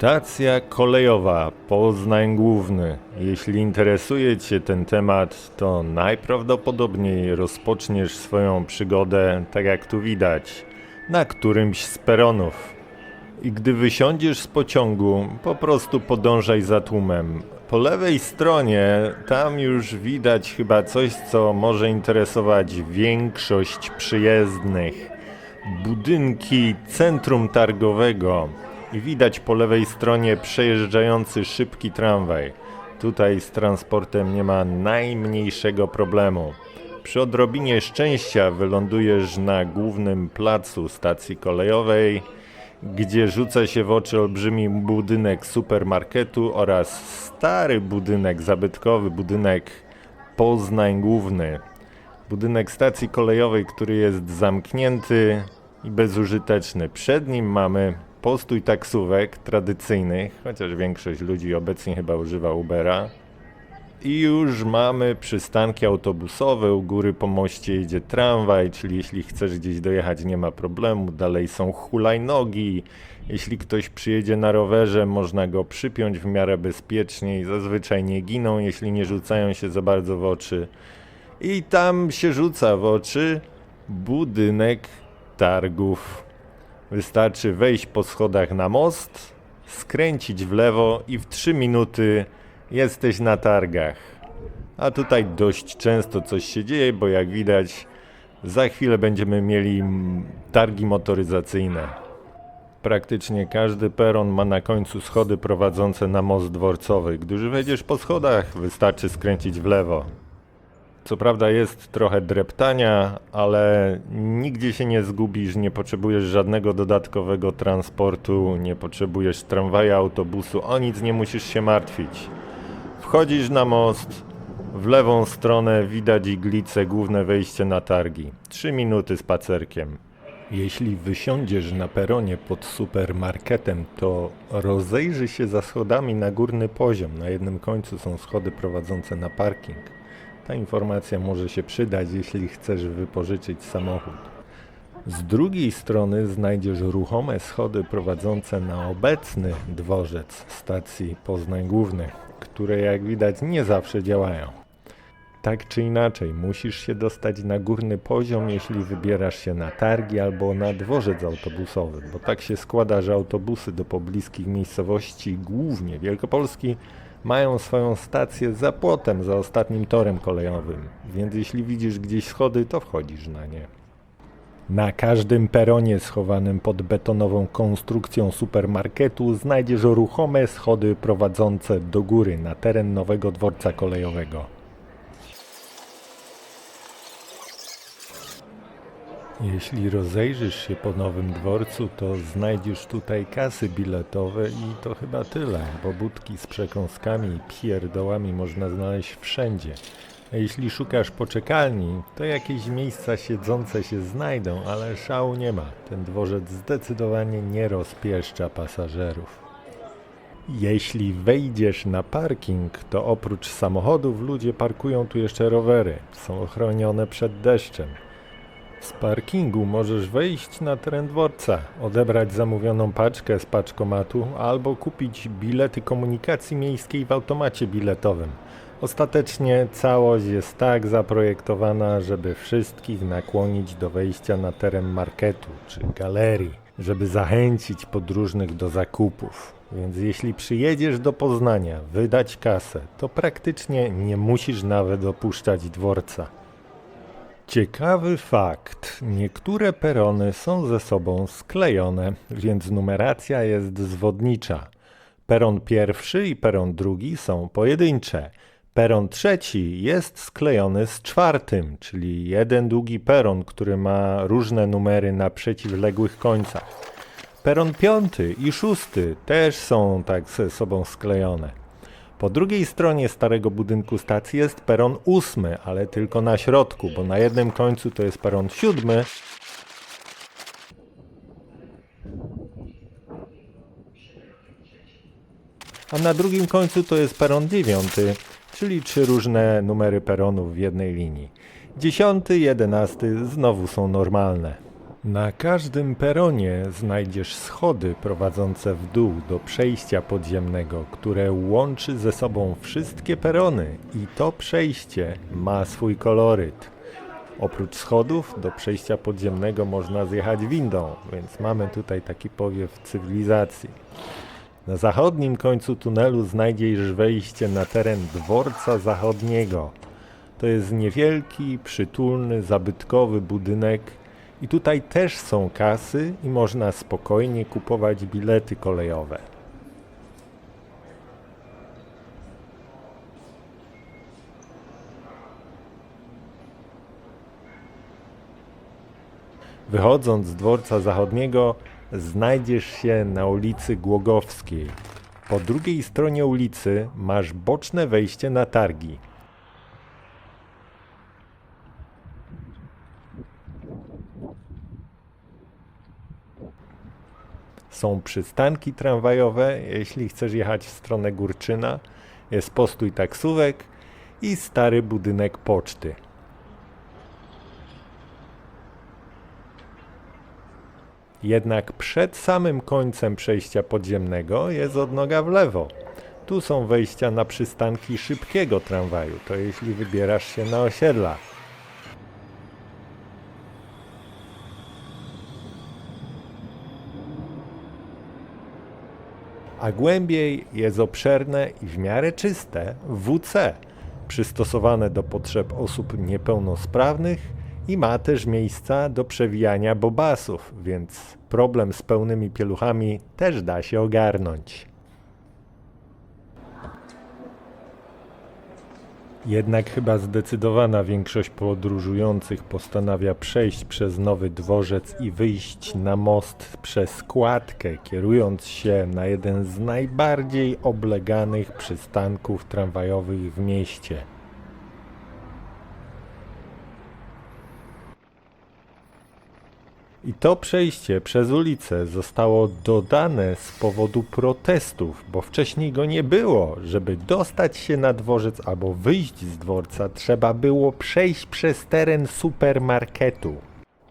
Stacja kolejowa Poznań Główny. Jeśli interesuje Cię ten temat, to najprawdopodobniej rozpoczniesz swoją przygodę, tak jak tu widać, na którymś z peronów. I gdy wysiądziesz z pociągu, po prostu podążaj za tłumem. Po lewej stronie, tam już widać chyba coś, co może interesować większość przyjezdnych. Budynki centrum targowego. I widać po lewej stronie przejeżdżający szybki tramwaj. Tutaj z transportem nie ma najmniejszego problemu. Przy odrobinie szczęścia wylądujesz na głównym placu stacji kolejowej, gdzie rzuca się w oczy olbrzymi budynek supermarketu oraz stary budynek zabytkowy, budynek Poznań Główny. Budynek stacji kolejowej, który jest zamknięty i bezużyteczny. Przed nim mamy postój taksówek tradycyjnych, chociaż większość ludzi obecnie chyba używa Ubera. I już mamy przystanki autobusowe, u góry po moście jedzie tramwaj, czyli jeśli chcesz gdzieś dojechać nie ma problemu, dalej są hulajnogi. Jeśli ktoś przyjedzie na rowerze, można go przypiąć w miarę bezpiecznie i zazwyczaj nie giną, jeśli nie rzucają się za bardzo w oczy. I tam się rzuca w oczy budynek targów. Wystarczy wejść po schodach na most, skręcić w lewo i w 3 minuty jesteś na targach. A tutaj dość często coś się dzieje, bo jak widać, za chwilę będziemy mieli targi motoryzacyjne. Praktycznie każdy peron ma na końcu schody prowadzące na most dworcowy. Gdy wejdziesz po schodach, wystarczy skręcić w lewo. Co prawda jest trochę dreptania, ale nigdzie się nie zgubisz, nie potrzebujesz żadnego dodatkowego transportu, nie potrzebujesz tramwaja, autobusu, o nic nie musisz się martwić. Wchodzisz na most, w lewą stronę widać iglice, główne wejście na targi. Trzy minuty spacerkiem. Jeśli wysiądziesz na peronie pod supermarketem, to rozejrzyj się za schodami na górny poziom. Na jednym końcu są schody prowadzące na parking. Ta informacja może się przydać, jeśli chcesz wypożyczyć samochód. Z drugiej strony znajdziesz ruchome schody prowadzące na obecny dworzec stacji Poznań Główny, które jak widać nie zawsze działają. Tak czy inaczej, musisz się dostać na górny poziom, jeśli wybierasz się na targi albo na dworzec autobusowy, bo tak się składa, że autobusy do pobliskich miejscowości, głównie Wielkopolski, mają swoją stację za płotem, za ostatnim torem kolejowym, więc jeśli widzisz gdzieś schody, to wchodzisz na nie. Na każdym peronie schowanym pod betonową konstrukcją supermarketu znajdziesz ruchome schody prowadzące do góry na teren nowego dworca kolejowego. Jeśli rozejrzysz się po nowym dworcu, to znajdziesz tutaj kasy biletowe i to chyba tyle, bo budki z przekąskami i pierdołami można znaleźć wszędzie. A jeśli szukasz poczekalni, to jakieś miejsca siedzące się znajdą, ale szału nie ma. Ten dworzec zdecydowanie nie rozpieszcza pasażerów. Jeśli wejdziesz na parking, to oprócz samochodów ludzie parkują tu jeszcze rowery. Są ochronione przed deszczem. Z parkingu możesz wejść na teren dworca, odebrać zamówioną paczkę z paczkomatu albo kupić bilety komunikacji miejskiej w automacie biletowym. Ostatecznie całość jest tak zaprojektowana, żeby wszystkich nakłonić do wejścia na teren marketu czy galerii, żeby zachęcić podróżnych do zakupów. Więc jeśli przyjedziesz do Poznania wydać kasę, to praktycznie nie musisz nawet opuszczać dworca. Ciekawy fakt. Niektóre perony są ze sobą sklejone, więc numeracja jest zwodnicza. Peron pierwszy i peron drugi są pojedyncze. Peron trzeci jest sklejony z czwartym, czyli jeden długi peron, który ma różne numery na przeciwległych końcach. Peron piąty i szósty też są tak ze sobą sklejone. Po drugiej stronie starego budynku stacji jest peron ósmy, ale tylko na środku, bo na jednym końcu to jest peron siódmy, a na drugim końcu to jest peron dziewiąty, czyli trzy różne numery peronów w jednej linii. Dziesiąty, jedenasty znowu są normalne. Na każdym peronie znajdziesz schody prowadzące w dół do przejścia podziemnego, które łączy ze sobą wszystkie perony i to przejście ma swój koloryt. Oprócz schodów do przejścia podziemnego można zjechać windą, więc mamy tutaj taki powiew cywilizacji. Na zachodnim końcu tunelu znajdziesz wejście na teren dworca zachodniego. To jest niewielki, przytulny, zabytkowy budynek i tutaj też są kasy i można spokojnie kupować bilety kolejowe. Wychodząc z dworca zachodniego, znajdziesz się na ulicy Głogowskiej. Po drugiej stronie ulicy masz boczne wejście na targi. Są przystanki tramwajowe, jeśli chcesz jechać w stronę Górczyna. Jest postój taksówek i stary budynek poczty. Jednak przed samym końcem przejścia podziemnego jest odnoga w lewo. Tu są wejścia na przystanki szybkiego tramwaju, to jeśli wybierasz się na osiedla. A głębiej jest obszerne i w miarę czyste WC, przystosowane do potrzeb osób niepełnosprawnych i ma też miejsca do przewijania bobasów, więc problem z pełnymi pieluchami też da się ogarnąć. Jednak chyba zdecydowana większość podróżujących postanawia przejść przez nowy dworzec i wyjść na most przez kładkę, kierując się na jeden z najbardziej obleganych przystanków tramwajowych w mieście. I to przejście przez ulicę zostało dodane z powodu protestów, bo wcześniej go nie było. Żeby dostać się na dworzec albo wyjść z dworca, trzeba było przejść przez teren supermarketu.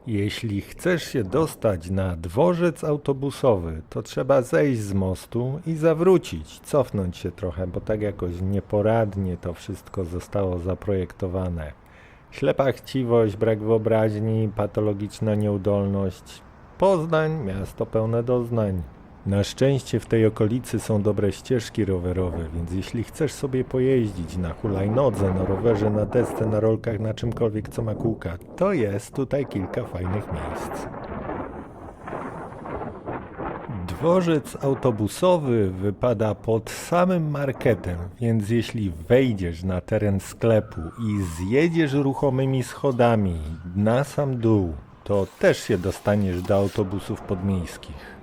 Jeśli chcesz się dostać na dworzec autobusowy, to trzeba zejść z mostu i zawrócić, cofnąć się trochę, bo tak jakoś nieporadnie to wszystko zostało zaprojektowane. Ślepa chciwość, brak wyobraźni, patologiczna nieudolność. Poznań, miasto pełne doznań. Na szczęście w tej okolicy są dobre ścieżki rowerowe, więc jeśli chcesz sobie pojeździć na hulajnodze, na rowerze, na desce, na rolkach, na czymkolwiek co ma kółka, to jest tutaj kilka fajnych miejsc. Dworzec autobusowy wypada pod samym marketem, więc jeśli wejdziesz na teren sklepu i zjedziesz ruchomymi schodami na sam dół, to też się dostaniesz do autobusów podmiejskich.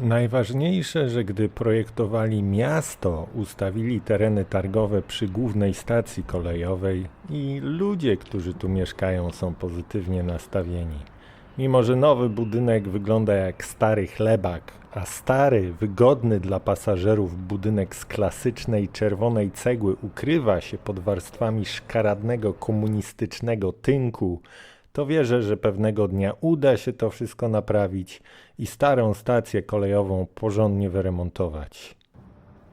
Najważniejsze, że gdy projektowali miasto, ustawili tereny targowe przy głównej stacji kolejowej i ludzie, którzy tu mieszkają, są pozytywnie nastawieni. Mimo, że nowy budynek wygląda jak stary chlebak, a stary, wygodny dla pasażerów budynek z klasycznej czerwonej cegły ukrywa się pod warstwami szkaradnego komunistycznego tynku, to wierzę, że pewnego dnia uda się to wszystko naprawić i starą stację kolejową porządnie wyremontować.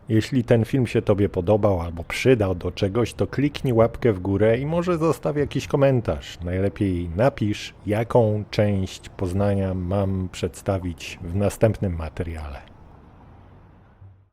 Jeśli ten film się Tobie podobał albo przydał do czegoś, to kliknij łapkę w górę i może zostaw jakiś komentarz. Najlepiej napisz, jaką część Poznania mam przedstawić w następnym materiale.